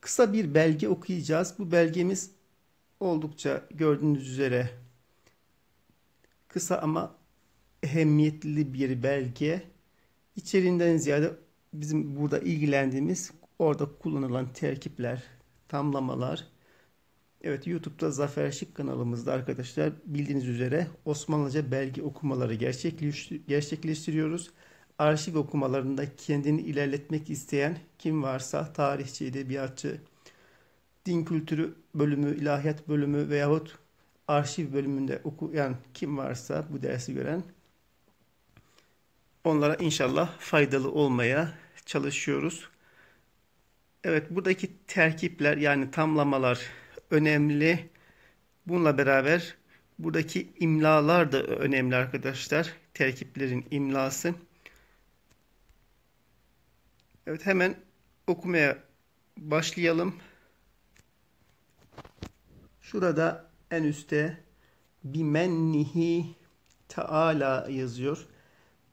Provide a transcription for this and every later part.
kısa bir belge okuyacağız. Bu belgemiz oldukça gördüğünüz üzere kısa ama ehemmiyetli bir belge. İçeriğinden ziyade bizim burada ilgilendiğimiz orada kullanılan terkipler, tamlamalar. Evet YouTube'da Zafer Şık kanalımızda arkadaşlar bildiğiniz üzere Osmanlıca belge okumaları gerçekleştiriyoruz. Arşiv okumalarında kendini ilerletmek isteyen kim varsa tarihçi, edebiyatçı, din kültürü bölümü, ilahiyat bölümü veyahut arşiv bölümünde okuyan kim varsa bu dersi gören onlara inşallah faydalı olmaya çalışıyoruz. Evet buradaki terkipler yani tamlamalar önemli. Bununla beraber buradaki imlalar da önemli arkadaşlar. Terkiplerin imlası. Evet hemen okumaya başlayalım. Şurada en üstte bimennihi taala yazıyor.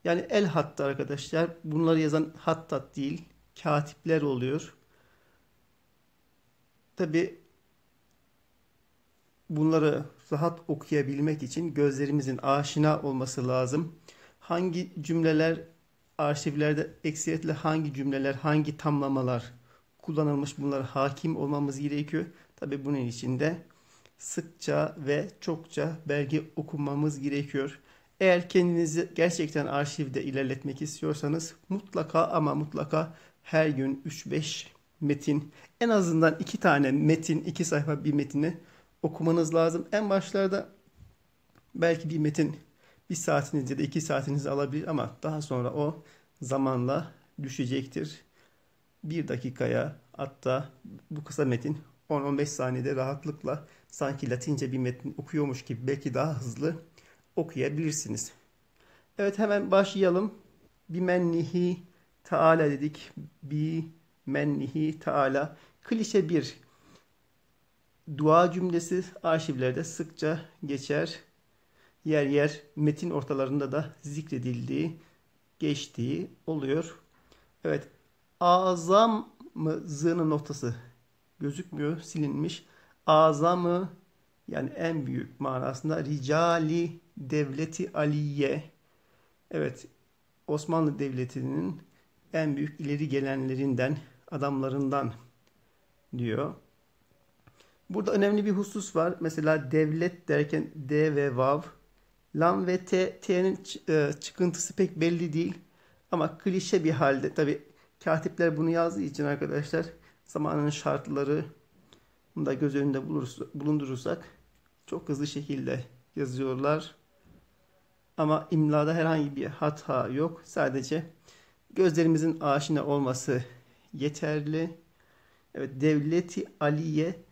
Yani el hattı arkadaşlar. Bunları yazan hattat değil. Katipler oluyor. Tabi bunları rahat okuyabilmek için gözlerimizin aşina olması lazım. Hangi cümleler arşivlerde ekseriyetle hangi cümleler, hangi tamlamalar kullanılmış bunlara hakim olmamız gerekiyor. Tabi bunun için de sıkça ve çokça belge okumamız gerekiyor. Eğer kendinizi gerçekten arşivde ilerletmek istiyorsanız mutlaka ama mutlaka her gün 3-5 metin en azından 2 tane metin 2 sayfa bir metini okumanız lazım. En başlarda belki bir metin bir saatiniz ya da iki saatinizi alabilir ama daha sonra o zamanla düşecektir. Bir dakikaya hatta bu kısa metin 10-15 saniyede rahatlıkla sanki Latince bir metin okuyormuş gibi belki daha hızlı okuyabilirsiniz. Evet hemen başlayalım. Bimennihi Teala dedik. Bi mennihi Teala. Klişe bir dua cümlesi arşivlerde sıkça geçer. Yer yer metin ortalarında da zikredildiği, geçtiği oluyor. Evet. Azam mı z'nın noktası gözükmüyor, silinmiş. Azamı yani en büyük manasında ricali devleti aliye. Evet Osmanlı Devleti'nin en büyük ileri gelenlerinden, adamlarından diyor. Burada önemli bir husus var. Mesela devlet derken D ve Vav. Lam ve T, T'nin e, çıkıntısı pek belli değil. Ama klişe bir halde. Tabi katipler bunu yazdığı için arkadaşlar zamanın şartları da göz önünde bulundurursak çok hızlı şekilde yazıyorlar. Ama imlada herhangi bir hata yok. Sadece gözlerimizin aşina olması yeterli. Evet, devleti aliye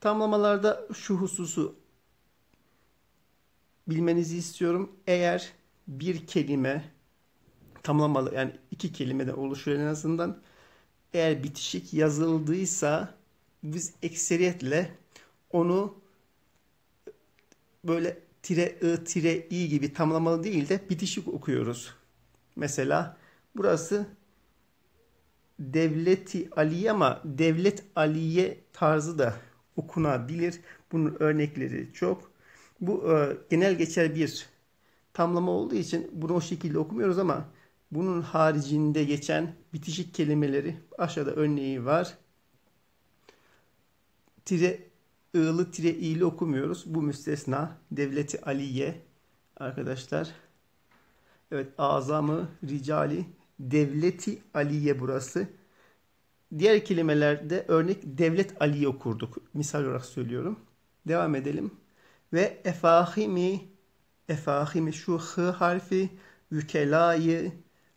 tamlamalarda şu hususu bilmenizi istiyorum. Eğer bir kelime tamlamalı yani iki kelimeden oluşuyor en azından eğer bitişik yazıldıysa biz ekseriyetle onu böyle tire ı tire i gibi tamlamalı değil de bitişik okuyoruz. Mesela burası devleti aliye ama devlet aliye tarzı da okunabilir. Bunun örnekleri çok. Bu e, genel geçer bir tamlama olduğu için bunu o şekilde okumuyoruz ama bunun haricinde geçen bitişik kelimeleri aşağıda örneği var. Tire ığlı tire i'li okumuyoruz. Bu müstesna. Devleti Aliye arkadaşlar. Evet azamı ricali devleti Aliye burası. Diğer kelimelerde örnek devlet Aliye okurduk. Misal olarak söylüyorum. Devam edelim. Ve efahimi efahimi şu h harfi vükelayı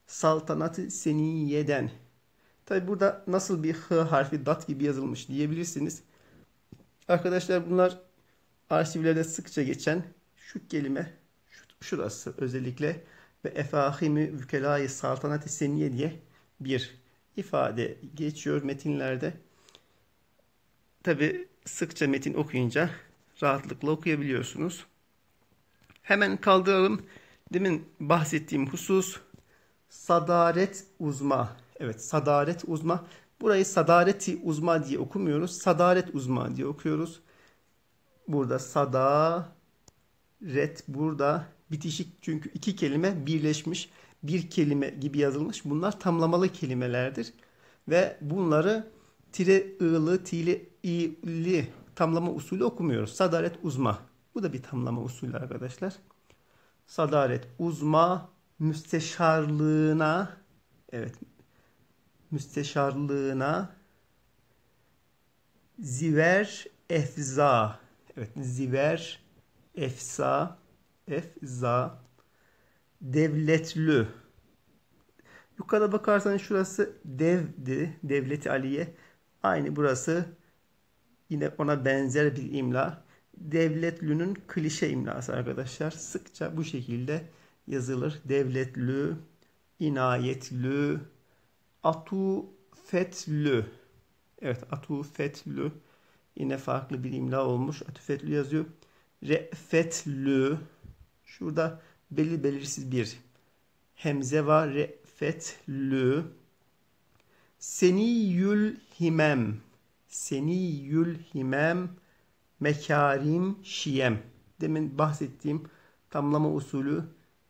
saltanatı seniyeden. Tabi burada nasıl bir h harfi dat gibi yazılmış diyebilirsiniz. Arkadaşlar bunlar arşivlerde sıkça geçen şu kelime şurası özellikle ve efahimi vükelayı saltanatı seniye diye bir ifade geçiyor metinlerde. Tabi sıkça metin okuyunca rahatlıkla okuyabiliyorsunuz. Hemen kaldıralım. Demin bahsettiğim husus sadaret uzma. Evet sadaret uzma. Burayı sadareti uzma diye okumuyoruz. Sadaret uzma diye okuyoruz. Burada sada ret burada bitişik çünkü iki kelime birleşmiş bir kelime gibi yazılmış. Bunlar tamlamalı kelimelerdir. Ve bunları tire ı'lı, tili, i'li tamlama usulü okumuyoruz. Sadaret uzma. Bu da bir tamlama usulü arkadaşlar. Sadaret uzma müsteşarlığına evet müsteşarlığına ziver efza evet ziver efsa efza devletlü yukarıda bakarsanız şurası devdi devleti aliye aynı burası yine ona benzer bir imla devletlünün klişe imlası arkadaşlar sıkça bu şekilde yazılır devletlü inayetlü atufetlü. Evet atufetlü. Yine farklı bir imla olmuş. Atufetlü yazıyor. Re'fetlü. Şurada belli belirsiz bir hemze var. Re'fetlü. Seniyül himem. Seniyül himem. Mekarim şiyem. Demin bahsettiğim tamlama usulü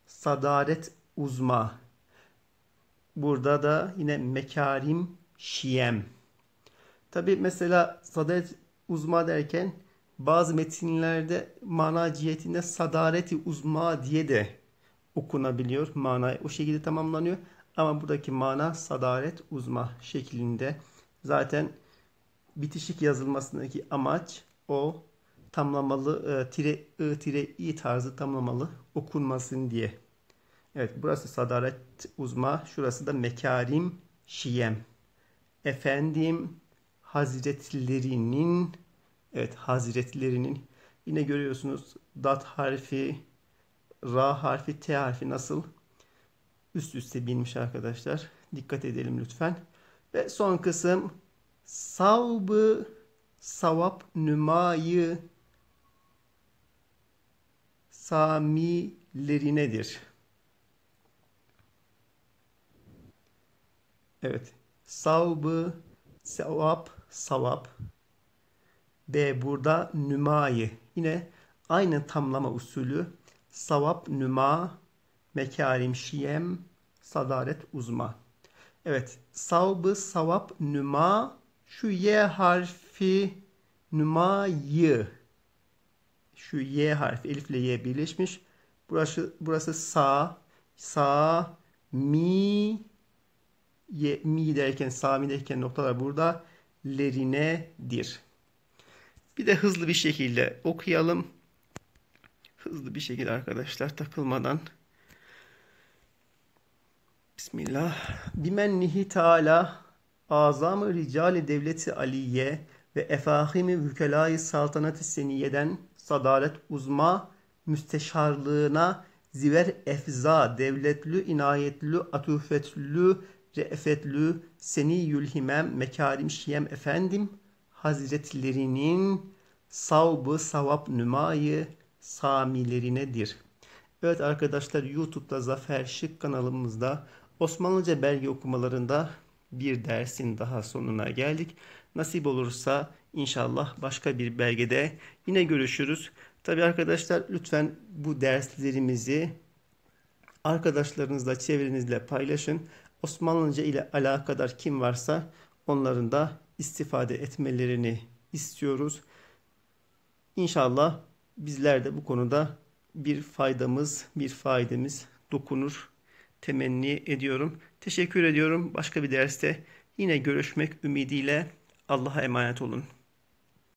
sadaret uzma Burada da yine mekarim şiyem. Tabi mesela sadaret uzma derken bazı metinlerde mana cihetinde sadareti uzma diye de okunabiliyor. Mana o şekilde tamamlanıyor. Ama buradaki mana sadaret uzma şeklinde. Zaten bitişik yazılmasındaki amaç o tamlamalı e, tire ı tire i tarzı tamlamalı okunmasın diye. Evet burası sadaret uzma. Şurası da mekarim şiyem. Efendim hazretlerinin evet hazretlerinin yine görüyorsunuz dat harfi ra harfi t harfi nasıl üst üste binmiş arkadaşlar. Dikkat edelim lütfen. Ve son kısım savbı savap nümayı samilerinedir. Evet. Savbı, sevap, savap. B burada nümayı. Yine aynı tamlama usulü. Savap, nüma, mekarim, şiyem, sadaret, uzma. Evet. Savbı, savap, nüma. Şu Y harfi nümayı. Şu Y harfi elif ile Y birleşmiş. Burası, burası sa, sa, mi, ye, mi derken sami derken noktalar burada lerinedir. Bir de hızlı bir şekilde okuyalım. Hızlı bir şekilde arkadaşlar takılmadan. Bismillah. Bimennihi Teala azamı ricali devleti aliye ve efahimi vükelayı saltanatı seniyeden sadaret uzma müsteşarlığına ziver efza devletlü inayetlü atufetlü re'fetlü seni yülhimem mekarim şiyem efendim hazretlerinin savbı savap nümayı samilerinedir. Evet arkadaşlar YouTube'da Zafer Şık kanalımızda Osmanlıca belge okumalarında bir dersin daha sonuna geldik. Nasip olursa inşallah başka bir belgede yine görüşürüz. Tabi arkadaşlar lütfen bu derslerimizi arkadaşlarınızla çevrenizle paylaşın. Osmanlıca ile alakadar kim varsa onların da istifade etmelerini istiyoruz. İnşallah bizler de bu konuda bir faydamız, bir faydamız dokunur temenni ediyorum. Teşekkür ediyorum. Başka bir derste yine görüşmek ümidiyle Allah'a emanet olun.